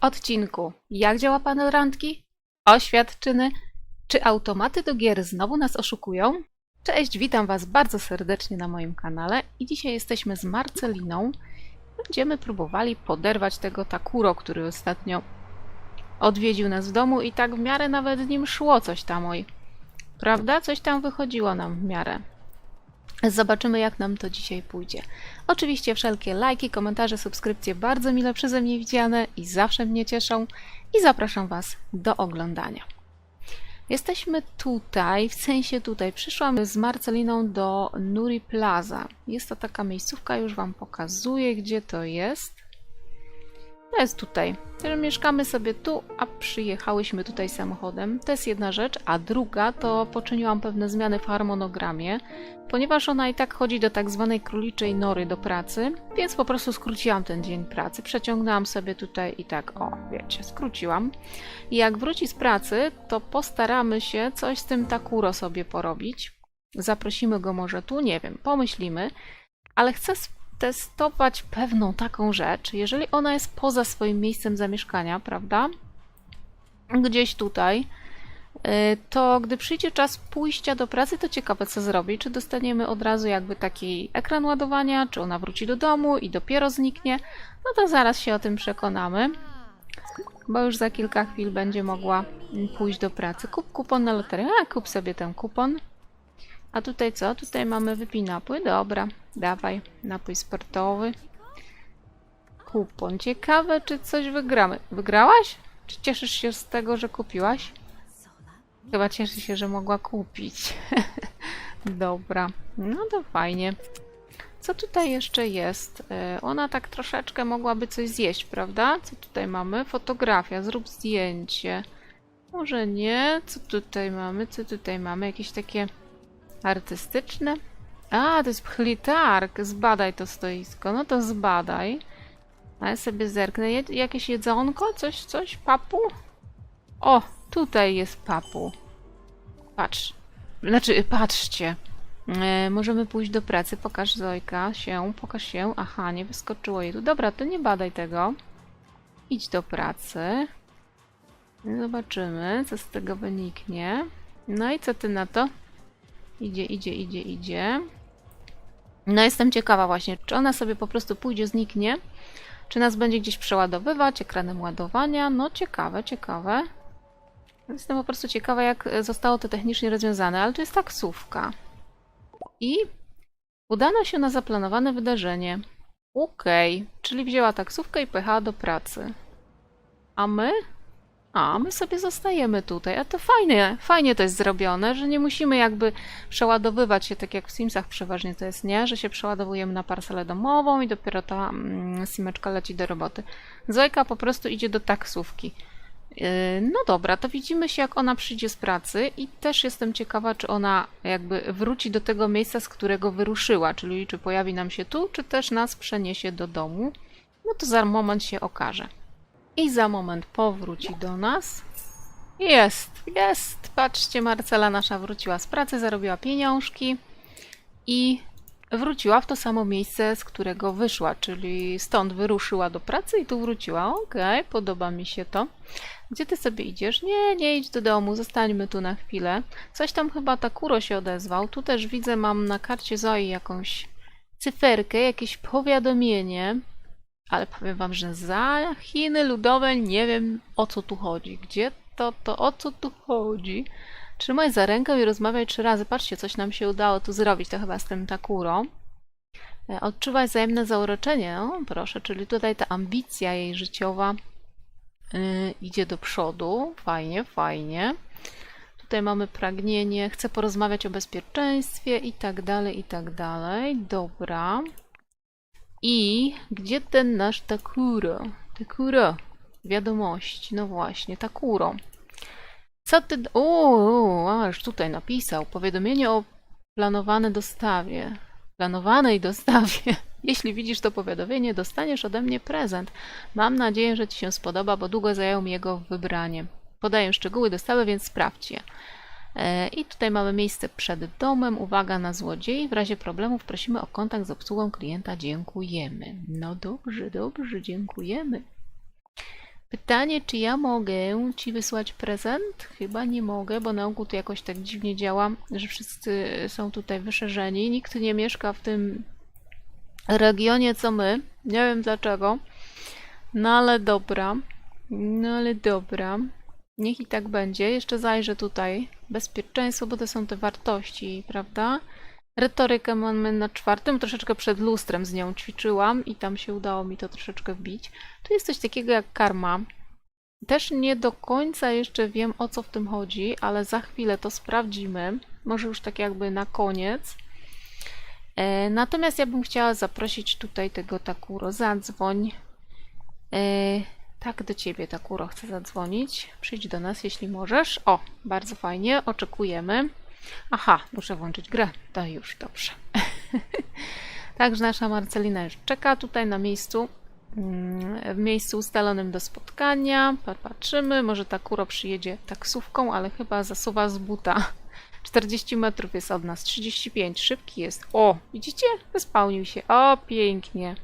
odcinku Jak działa panel randki? Oświadczyny? Czy automaty do gier znowu nas oszukują? Cześć, witam Was bardzo serdecznie na moim kanale i dzisiaj jesteśmy z Marceliną. Będziemy próbowali poderwać tego Takuro, który ostatnio odwiedził nas w domu i tak w miarę nawet nim szło coś tam oj. Prawda? Coś tam wychodziło nam w miarę. Zobaczymy, jak nam to dzisiaj pójdzie. Oczywiście wszelkie lajki, komentarze, subskrypcje bardzo mile przeze mnie widziane i zawsze mnie cieszą. I zapraszam Was do oglądania. Jesteśmy tutaj, w sensie tutaj. Przyszłam z Marceliną do Nuri Plaza. Jest to taka miejscówka, już Wam pokazuję, gdzie to jest. To jest tutaj. Mieszkamy sobie tu, a przyjechałyśmy tutaj samochodem. To jest jedna rzecz, a druga to poczyniłam pewne zmiany w harmonogramie, ponieważ ona i tak chodzi do tak zwanej króliczej nory do pracy, więc po prostu skróciłam ten dzień pracy. Przeciągnęłam sobie tutaj i tak, o, wiecie, skróciłam. I jak wróci z pracy, to postaramy się coś z tym Takuro sobie porobić. Zaprosimy go może tu, nie wiem, pomyślimy, ale chcę testować pewną taką rzecz, jeżeli ona jest poza swoim miejscem zamieszkania, prawda? Gdzieś tutaj, y, to gdy przyjdzie czas pójścia do pracy, to ciekawe co zrobi. Czy dostaniemy od razu jakby taki ekran ładowania, czy ona wróci do domu i dopiero zniknie. No to zaraz się o tym przekonamy, bo już za kilka chwil będzie mogła pójść do pracy. Kup kupon na loterię. A, kup sobie ten kupon. A tutaj co? Tutaj mamy wypij napój. Dobra, dawaj. Napój sportowy. Kupon. Ciekawe, czy coś wygramy. Wygrałaś? Czy cieszysz się z tego, że kupiłaś? Chyba cieszy się, że mogła kupić. Dobra. No to fajnie. Co tutaj jeszcze jest? E, Ona tak troszeczkę mogłaby coś zjeść, prawda? Co tutaj mamy? Fotografia. Zrób zdjęcie. Może nie. Co tutaj mamy? Co tutaj mamy? Jakieś takie Artystyczne? A, to jest pchlitark. Zbadaj to stoisko. No to zbadaj. A ja sobie zerknę. Je jakieś jedzonko? Coś, coś? Papu? O, tutaj jest papu. Patrz. Znaczy, patrzcie. E, możemy pójść do pracy. Pokaż Zojka się. Pokaż się. Aha, nie wyskoczyło jej tu. Dobra, to nie badaj tego. Idź do pracy. Zobaczymy, co z tego wyniknie. No i co ty na to? Idzie, idzie, idzie, idzie. No jestem ciekawa właśnie, czy ona sobie po prostu pójdzie, zniknie, czy nas będzie gdzieś przeładowywać ekranem ładowania. No ciekawe, ciekawe. Jestem po prostu ciekawa, jak zostało to technicznie rozwiązane, ale to jest taksówka. I udano się na zaplanowane wydarzenie. Okej, okay. czyli wzięła taksówkę i pojechała do pracy. A my? A, my sobie zostajemy tutaj. A to fajnie, fajnie to jest zrobione, że nie musimy jakby przeładowywać się, tak jak w Simsach przeważnie to jest, nie? Że się przeładowujemy na parcelę domową i dopiero ta mm, simeczka leci do roboty. Zojka po prostu idzie do taksówki. Yy, no dobra, to widzimy się, jak ona przyjdzie z pracy i też jestem ciekawa, czy ona jakby wróci do tego miejsca, z którego wyruszyła, czyli czy pojawi nam się tu, czy też nas przeniesie do domu. No to za moment się okaże i za moment powróci do nas. Jest, jest. Patrzcie, Marcela nasza wróciła z pracy, zarobiła pieniążki i wróciła w to samo miejsce, z którego wyszła, czyli stąd wyruszyła do pracy i tu wróciła. Okej, okay, podoba mi się to. Gdzie ty sobie idziesz? Nie, nie idź do domu, zostańmy tu na chwilę. Coś tam chyba Takuro się odezwał. Tu też widzę, mam na karcie Zoi jakąś cyferkę, jakieś powiadomienie. Ale powiem wam, że za Chiny ludowe nie wiem o co tu chodzi. Gdzie to, to o co tu chodzi? Trzymaj za rękę i rozmawiaj trzy razy. Patrzcie, coś nam się udało tu zrobić. To chyba z tym Takuro. E, odczuwaj wzajemne zauroczenie. Proszę, czyli tutaj ta ambicja jej życiowa yy, idzie do przodu. Fajnie, fajnie. Tutaj mamy pragnienie, chcę porozmawiać o bezpieczeństwie i tak dalej, i tak dalej. Dobra. I gdzie ten nasz Takuro? Takuro. Wiadomości. No właśnie, Takuro. Co ty... O, aż tutaj napisał. Powiadomienie o planowanej dostawie. Planowanej dostawie. Jeśli widzisz to powiadomienie, dostaniesz ode mnie prezent. Mam nadzieję, że Ci się spodoba, bo długo zajął mi jego wybranie. Podaję szczegóły dostawy, więc sprawdź je. E, I tutaj mamy miejsce przed domem. Uwaga na złodziei. W razie problemów prosimy o kontakt z obsługą klienta. Dziękujemy. No dobrze, dobrze, dziękujemy. Pytanie, czy ja mogę ci wysłać prezent? Chyba nie mogę, bo na ogół to jakoś tak dziwnie działa, że wszyscy są tutaj wyszerzeni. Nikt nie mieszka w tym regionie co my. Nie wiem dlaczego. No ale dobra. No ale dobra. Niech i tak będzie. Jeszcze zajrzę tutaj. Bezpieczeństwo, bo to są te wartości, prawda? Retorykę mamy na czwartym, troszeczkę przed lustrem z nią ćwiczyłam i tam się udało mi to troszeczkę wbić. Tu jest coś takiego jak karma. Też nie do końca jeszcze wiem o co w tym chodzi, ale za chwilę to sprawdzimy. Może już tak jakby na koniec. E, natomiast ja bym chciała zaprosić tutaj tego Takuro. Zadzwoń. Tak, do ciebie, Takuro, chcę zadzwonić. Przyjdź do nas, jeśli możesz. O, bardzo fajnie, oczekujemy. Aha, muszę włączyć grę. To już dobrze. Także nasza Marcelina już czeka tutaj na miejscu. mm, W miejscu ustalonym do spotkania. Patrzymy, może Takuro przyjedzie taksówką, ale chyba zasuwa z buta. 40 metrów jest od nas, 35, szybki jest. O, widzicie? Wyspałnił się. O, pięknie.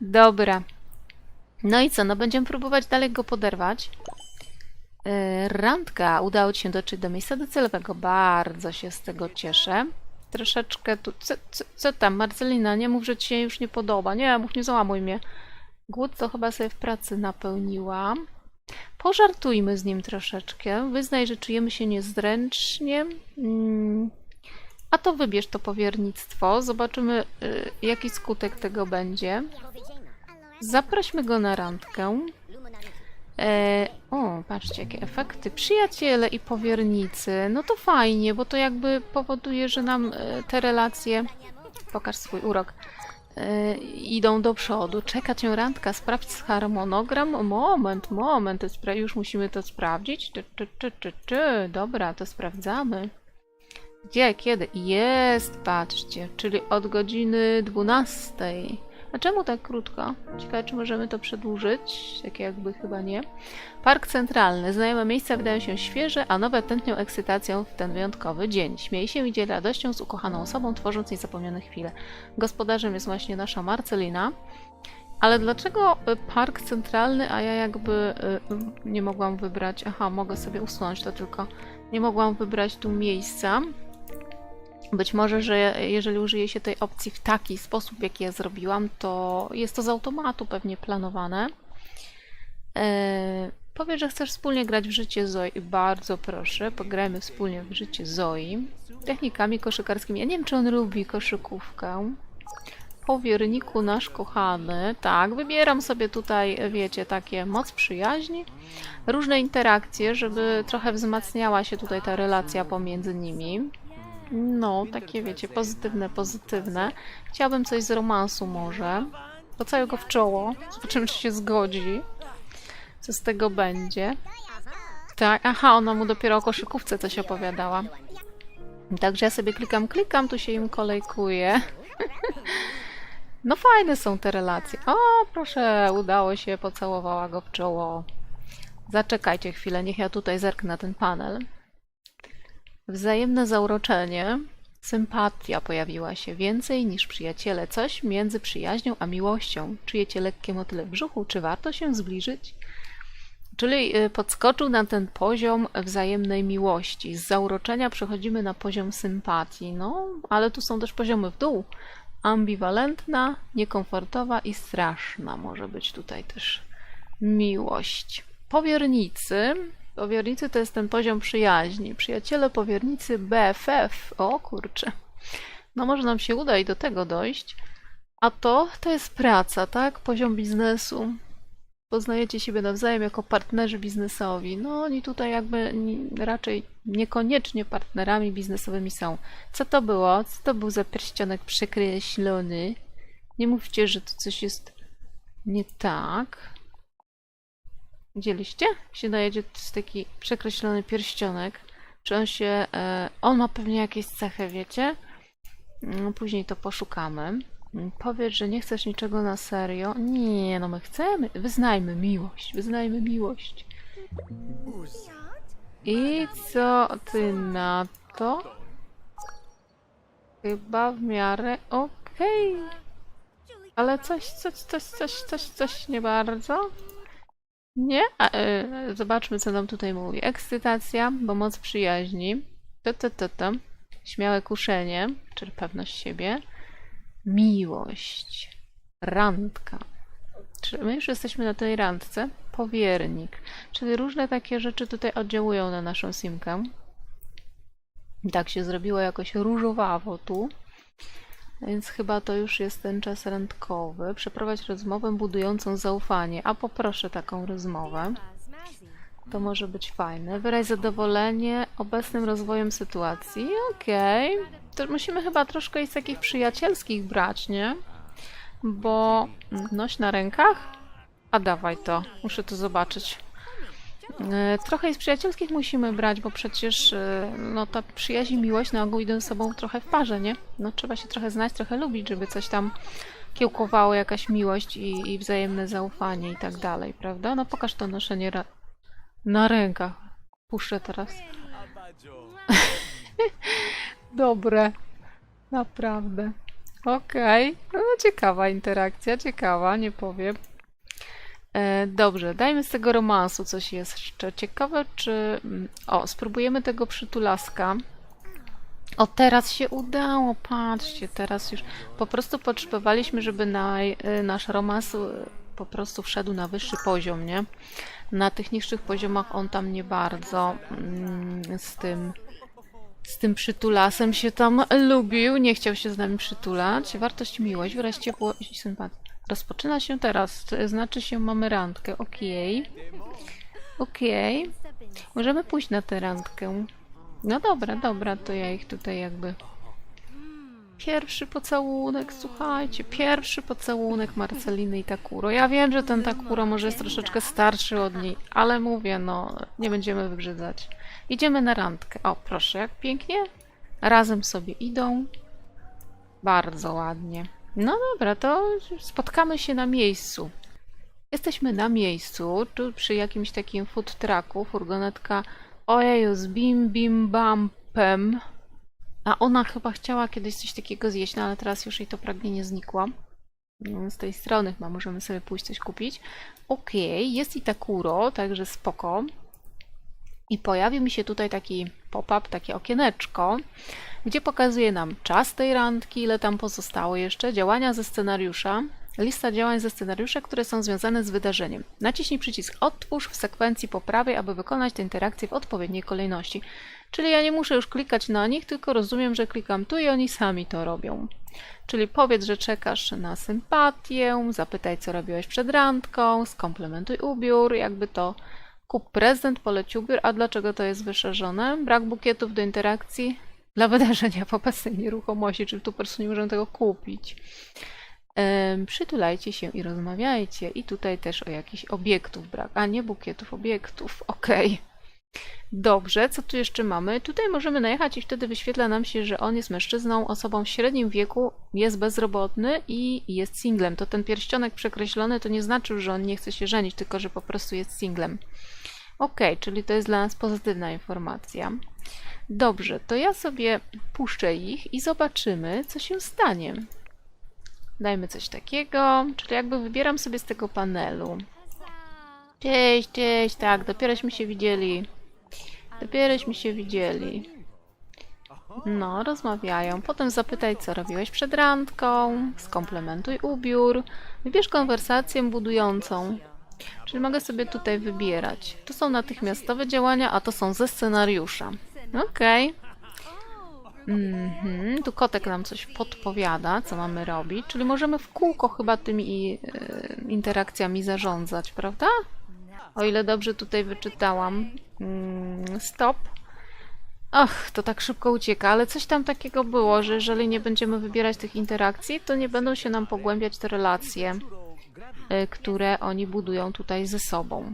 Dobra. No i co? No będziemy próbować dalej go poderwać. Yy, Randka. Udało Ci się dotrzeć do miejsca docelowego. Bardzo się z tego cieszę. Troszeczkę tu... Co, co, co tam, Marcelina? Nie mów, że Ci się już nie podoba. Nie, mów, nie załamuj mnie. Głód to chyba sobie w pracy napełniłam. Pożartujmy z nim troszeczkę. Wyznaj, że czujemy się niezręcznie. Mm. A to wybierz to powiernictwo. Zobaczymy, y, jaki skutek tego będzie. Zaprośmy go na randkę. E, o, patrzcie, jakie efekty. Przyjaciele i powiernicy. No to fajnie, bo to jakby powoduje, że nam e, te relacje. Pokaż swój urok. E, idą do przodu. Czeka cię randka, sprawdź harmonogram. Moment, moment, już musimy to sprawdzić. Czy, czy, czy, czy, czy. Dobra, to sprawdzamy. Gdzie, kiedy? Jest, patrzcie, czyli od godziny 12. Czemu tak krótko? Ciekawe, czy możemy to przedłużyć? Tak jakby chyba nie. Park Centralny. Znajome miejsca wydają się świeże, a nowe tętnią ekscytacją w ten wyjątkowy dzień. Śmiej się i dzieli radością z ukochaną osobą, tworząc niezapomniane chwile. Gospodarzem jest właśnie nasza Marcelina. Ale dlaczego y, park centralny, a ja jakby y, nie mogłam wybrać... Aha, mogę sobie usunąć to tylko. Nie mogłam wybrać tu miejsca. Być może, że jeżeli użyje się tej opcji w taki sposób, jaki ja zrobiłam, to jest to z automatu pewnie planowane. Eee, powiedz, że chcesz wspólnie grać w życie Zoi. Bardzo proszę, pograjmy wspólnie w życie Zoi. Technikami koszykarskimi. Ja nie wiem, czy on lubi koszykówkę. Powierniku nasz kochany. Tak, wybieram sobie tutaj, wiecie, takie moc przyjaźni. Różne interakcje, żeby trochę wzmacniała się tutaj ta relacja pomiędzy nimi. No, takie wiecie, pozytywne, pozytywne. Chciałabym coś z romansu może. Pocałuję go w czoło. Zobaczymy, czy się zgodzi. Co z tego będzie. Tak, aha, ona mu dopiero o koszykówce coś opowiadała. Także ja sobie klikam, klikam, tu się im kolejkuje. No fajne są te relacje. O, proszę, udało się, pocałowała go w czoło. Zaczekajcie chwilę, niech ja tutaj zerknę na ten panel. Wzajemne zauroczenie, sympatia pojawiła się więcej niż przyjaciele. Coś między przyjaźnią a miłością. Czujecie lekkie motyle w brzuchu? Czy warto się zbliżyć? Czyli y, podskoczył na ten poziom wzajemnej miłości. Z zauroczenia przechodzimy na poziom sympatii. No, ale tu są też poziomy w dół. Ambiwalentna, niekomfortowa i straszna może być tutaj też miłość. Powiernicy Powiernicy to jest ten poziom przyjaźni. Przyjaciele powiernicy BFF. O kurczę. No może nam się uda i do tego dojść. A to, to jest praca, tak? Poziom biznesu. Poznajecie siebie nawzajem jako partnerzy biznesowi. No oni tutaj jakby raczej niekoniecznie partnerami biznesowymi są. Co to było? Co to był za pierścionek przekreślony? Nie mówcie, że to coś jest nie tak. Widzieliście? Się daje taki przekreślony pierścionek. Czy on się... E, on ma pewnie jakieś cechy, wiecie? No, później to poszukamy. Mm, Powiedz, że nie chcesz niczego na serio. Nie, no my chcemy. Wyznajmy miłość. Wyznajmy miłość. I co ty na to? Chyba w miarę okej. Ale coś, coś, coś, coś, coś, coś nie bardzo. Nie? A, e, zobaczmy, co nam tutaj mówi. Ekscytacja, bo moc przyjaźni. To, to, to, to. Śmiałe kuszenie, czyli pewność siebie. Miłość. Randka. Czy my już jesteśmy na tej randce? Powiernik. Czyli różne takie rzeczy tutaj oddziałują na naszą simkę. Tak się zrobiło jakoś różowawo tu. Więc chyba to już jest ten czas randkowy. Przeprowadź rozmowę budującą zaufanie. A poproszę taką rozmowę. To może być fajne. Wyraź zadowolenie obecnym rozwojem sytuacji. Okej. To musimy chyba troszkę z takich przyjacielskich brać, nie? Bo noś na rękach? A dawaj to. Muszę to zobaczyć. E, Trochę z przyjacielskich musimy brać, bo przecież e, no, ta przyjaźń i miłość na ogół idą ze sobą trochę w parze, nie? No trzeba się trochę znać, trochę lubić, żeby coś tam kiełkowało, jakaś miłość i, i wzajemne zaufanie i tak dalej, prawda? No pokaż to noszenie na rękach. Puszczę teraz. Dobre. Naprawdę. Okej. No ciekawa interakcja, ciekawa, nie powiem. E, dobrze, dajmy z tego romansu coś jeszcze. Ciekawe, czy... mm, O, spróbujemy tego przytulaska. O, teraz się udało, patrzcie, teraz już po prostu potrzebowaliśmy, żeby na, y, nasz romans y, po prostu wszedł na wyższy poziom, nie? Na tych niższych poziomach on tam nie bardzo mm, z tym z tym przytulasem się tam lubił, nie chciał się z nami przytulać. Wartość miłość, wyraz ciepło i sympatia. Rozpoczyna się teraz, znaczy się mamy randkę, okej. Okej. Możemy pójść na tę randkę. No dobra, dobra, to ja ich tutaj jakby... Pierwszy pocałunek, słuchajcie, pierwszy pocałunek Marceliny i Takuro. Ja wiem, że ten Takuro może jest troszeczkę starszy od niej, ale mówię, no, nie będziemy wybrzydzać. Idziemy na randkę. O, proszę, jak pięknie. Razem sobie idą. Bardzo ładnie. No dobra, to spotkamy się na miejscu. Jesteśmy na miejscu, tu przy jakimś takim food trucku, furgonetka ojeju z bim bim bampem. A ona chyba chciała kiedyś coś takiego zjeść, no ale teraz już jej to pragnienie znikło. No, Z tej strony chyba możemy sobie pójść coś kupić. Okej, jest i Takuro, także spoko. I pojawił mi się tutaj taki pop-up, takie okieneczko, gdzie pokazuje nam czas tej randki, ile tam pozostało jeszcze, działania ze scenariusza, lista działań ze scenariusza, które są związane z wydarzeniem. Naciśnij przycisk Odtwórz w sekwencji po prawej, aby wykonać tę interakcję w odpowiedniej kolejności. Czyli ja nie muszę już klikać na nich, tylko rozumiem, że klikam tu i oni sami to robią. Czyli powiedz, że czekasz na sympatię, zapytaj, co robiłeś przed randką, skomplementuj ubiór, jakby to kup prezent, poleć ubiór. A dlaczego to jest wyszerzone? Brak bukietów do interakcji dla wydarzenia w obecnej nieruchomości, czyli tu po prostu nie możemy tego kupić. Em, Przytulajcie się i rozmawiajcie. I tutaj też o jakichś obiektów brak. A nie bukietów, obiektów. Okej. Dobrze, co tu jeszcze mamy? Tutaj możemy najechać i wtedy wyświetla nam się, że on jest mężczyzną, osobą w średnim wieku, jest bezrobotny i jest singlem. To ten pierścionek przekreślony to nie znaczy, że on nie chce się żenić, tylko że po prostu jest singlem. Ok, czyli to jest dla nas pozytywna informacja. Dobrze, to ja sobie puszczę ich i zobaczymy, co się stanie. Dajmy coś takiego, czyli jakby wybieram sobie z tego panelu. Cześć, cześć, tak, dopierośmy się widzieli. Dopierośmy się widzieli. No, rozmawiają. Potem zapytaj, co robiłeś przed randką. Skomplementuj ubiór. Wybierz konwersację budującą. Czyli mogę sobie tutaj wybierać. To są natychmiastowe działania, a to są ze scenariusza. Okej. Mhm, tu kotek nam coś podpowiada, co mamy robić, czyli możemy w kółko chyba tymi e, interakcjami zarządzać, prawda? O ile dobrze tutaj wyczytałam. Mm, Stop. Ach, to tak szybko ucieka, ale coś tam takiego było, że jeżeli nie będziemy wybierać tych interakcji, to nie będą się nam pogłębiać te relacje, które oni budują tutaj ze sobą.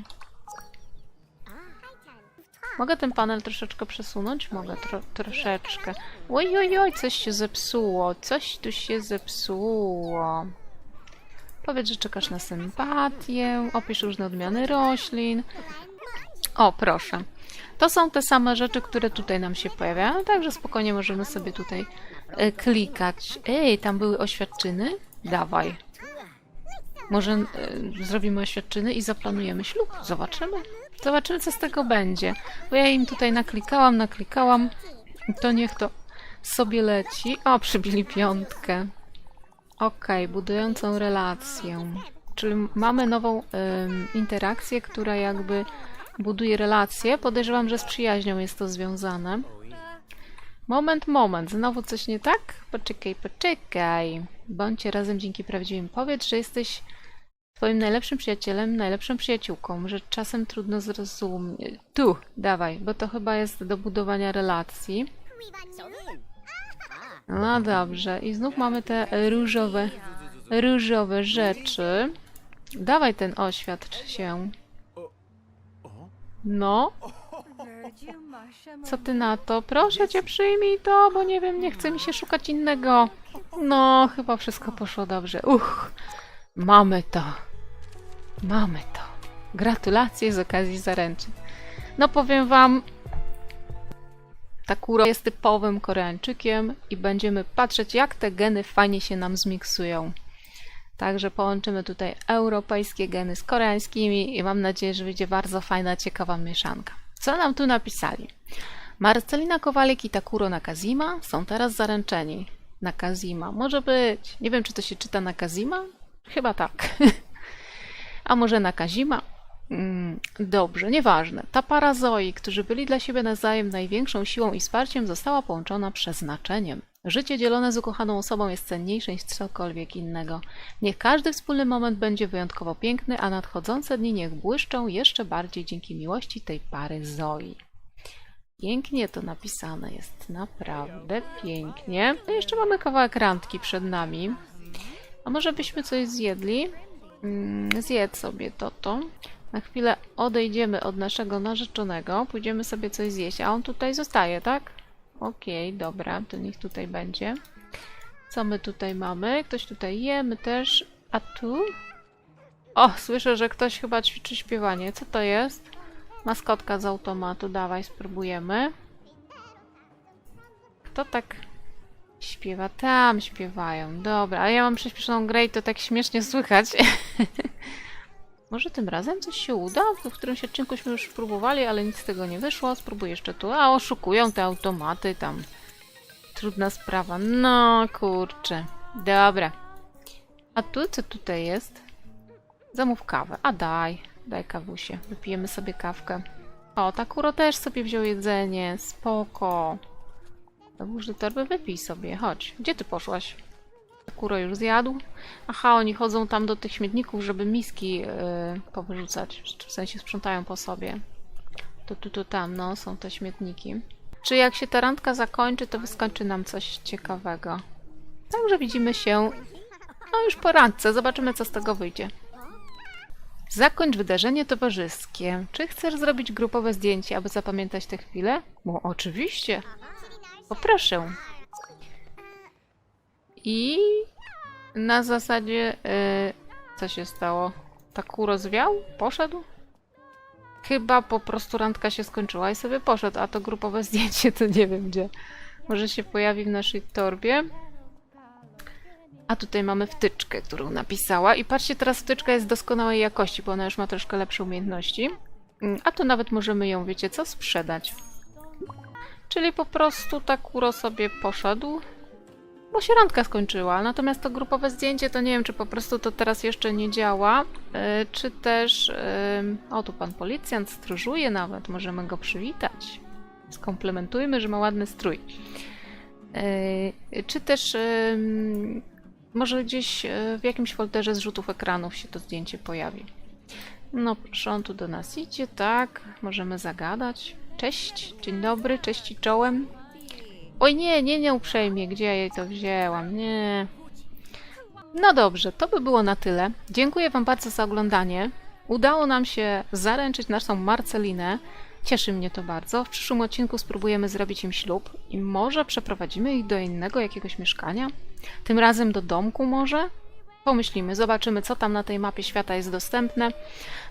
Mogę ten panel troszeczkę przesunąć? Mogę tro troszeczkę. Oj, oj, oj, coś się zepsuło. Coś tu się zepsuło. Powiedz, że czekasz na sympatię. Opisz różne odmiany roślin. O, proszę. To są te same rzeczy, które tutaj nam się pojawiają, także spokojnie możemy sobie tutaj e, klikać. Ej, tam były oświadczyny? Dawaj. Może e, zrobimy oświadczyny i zaplanujemy ślub. Zobaczymy. Zobaczymy, co z tego będzie. Bo ja im tutaj naklikałam, naklikałam. To niech to sobie leci. O, przybili piątkę. Okej, budującą relację. Czyli mamy nową interakcję, która jakby buduje relacje. Podejrzewam, że z przyjaźnią jest to związane. Moment, moment. Znowu coś nie tak? Poczekaj, poczekaj. Bądźcie razem dzięki prawdziwym. Powiedz, że jesteś twoim najlepszym przyjacielem, najlepszą przyjaciółką, że czasem trudno zrozumieć. Tu, dawaj, bo to chyba jest do budowania relacji. No dobrze, i znów mamy te różowe, różowe rzeczy. Dawaj ten oświadcz się. No, co ty na to? Proszę cię, przyjmij to, bo nie wiem, nie chce mi się szukać innego. No, chyba wszystko poszło dobrze. Uch, mamy to. Mamy to. Gratulacje z okazji zaręczyn. No powiem wam, Takuro jest typowym Koreańczykiem i będziemy patrzeć, jak te geny fajnie się nam zmiksują. Także połączymy tutaj europejskie geny z koreańskimi i mam nadzieję, że wyjdzie bardzo fajna, ciekawa mieszanka. Co nam tu napisali? Marcelina Kowalik i Takuro Nakazima są teraz zaręczeni. Nakazima. Może być. Nie wiem, czy to się czyta Nakazima? Chyba tak. A może Nakazima? Mm, Dobrze, nieważne. Ta para Zoi, którzy byli dla siebie nawzajem największą siłą i wsparciem, została połączona przeznaczeniem. Życie dzielone z ukochaną osobą jest cenniejsze niż cokolwiek innego. Niech każdy wspólny moment będzie wyjątkowo piękny, a nadchodzące dni niech błyszczą jeszcze bardziej dzięki miłości tej pary Zoi. Pięknie to napisane jest, naprawdę pięknie. No jeszcze mamy kawałek randki przed nami. A może byśmy coś zjedli? Mm, zjedz sobie to to. Na chwilę odejdziemy od naszego narzeczonego, pójdziemy sobie coś zjeść, a on tutaj zostaje, tak? Okej, dobra, to niech tutaj będzie. Co my tutaj mamy? Ktoś tutaj je, my też. A tu? O, słyszę, że ktoś chyba ćwiczy śpiewanie. Co to jest? Maskotka z automatu, dawaj, spróbujemy. Kto tak śpiewa? Tam śpiewają. Dobra, a ja mam przyspieszoną grę i to tak śmiesznie słychać. Może tym razem coś się uda? W którymś odcinkuśmy już próbowali, ale nic z tego nie wyszło. Spróbuję jeszcze tu. A, oszukują te automaty tam. Trudna sprawa. No, kurczę. Dobra. A tu, co tutaj jest? Zamów kawę. A daj. Daj kawusie. Wypijemy sobie kawkę. O, Takuro też sobie wziął jedzenie. Spoko. Załóż do torby, wypij sobie. Chodź. Gdzie ty poszłaś? Kuro już zjadł. Aha, oni chodzą tam do tych śmietników, żeby miski yy, powyrzucać. W sensie sprzątają po sobie. To tu, tu, tam, no, są te śmietniki. Czy jak się ta randka zakończy, to wyskoczy nam coś ciekawego. Także widzimy się no już po randce. Zobaczymy, co z tego wyjdzie. Zakończ wydarzenie towarzyskie. Czy chcesz zrobić grupowe zdjęcie, aby zapamiętać tę chwilę? Bo oczywiście. Poproszę. I na zasadzie e, co się stało? Taku rozwiał? Poszedł? Chyba po prostu randka się skończyła i sobie poszedł, a to grupowe zdjęcie to nie wiem gdzie. Może się pojawi w naszej torbie. A tutaj mamy wtyczkę, którą napisała. I patrzcie, teraz wtyczka jest doskonałej jakości, bo ona już ma troszkę lepsze umiejętności. Mm, A to nawet możemy ją, wiecie co, sprzedać. Czyli po prostu Takuro sobie poszedł, bo się randka skończyła. Natomiast to grupowe zdjęcie, to nie wiem, czy po prostu to teraz jeszcze nie działa, yy, czy też... Yy, o, tu pan policjant stróżuje nawet, możemy go przywitać. Skomplementujmy, że ma ładny strój. Yy, czy też... Może gdzieś w jakimś folderze zrzutów ekranów się to zdjęcie pojawi. No proszę, on tu do nas idzie, tak. Możemy zagadać. Cześć, dzień dobry, cześć i czołem. Oj nie, nie, nie uprzejmie, gdzie ja jej to wzięłam, nie. No dobrze, to by było na tyle. Dziękuję Wam bardzo za oglądanie. Udało nam się zaręczyć naszą Marcelinę. Cieszy mnie to bardzo. W przyszłym odcinku spróbujemy zrobić im ślub i może przeprowadzimy ich do innego jakiegoś mieszkania? Tym razem do domku może? Pomyślimy, zobaczymy co tam na tej mapie świata jest dostępne,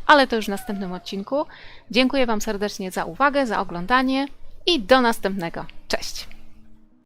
ale to już w następnym odcinku. Dziękuję Wam serdecznie za uwagę, za oglądanie i do następnego. Cześć!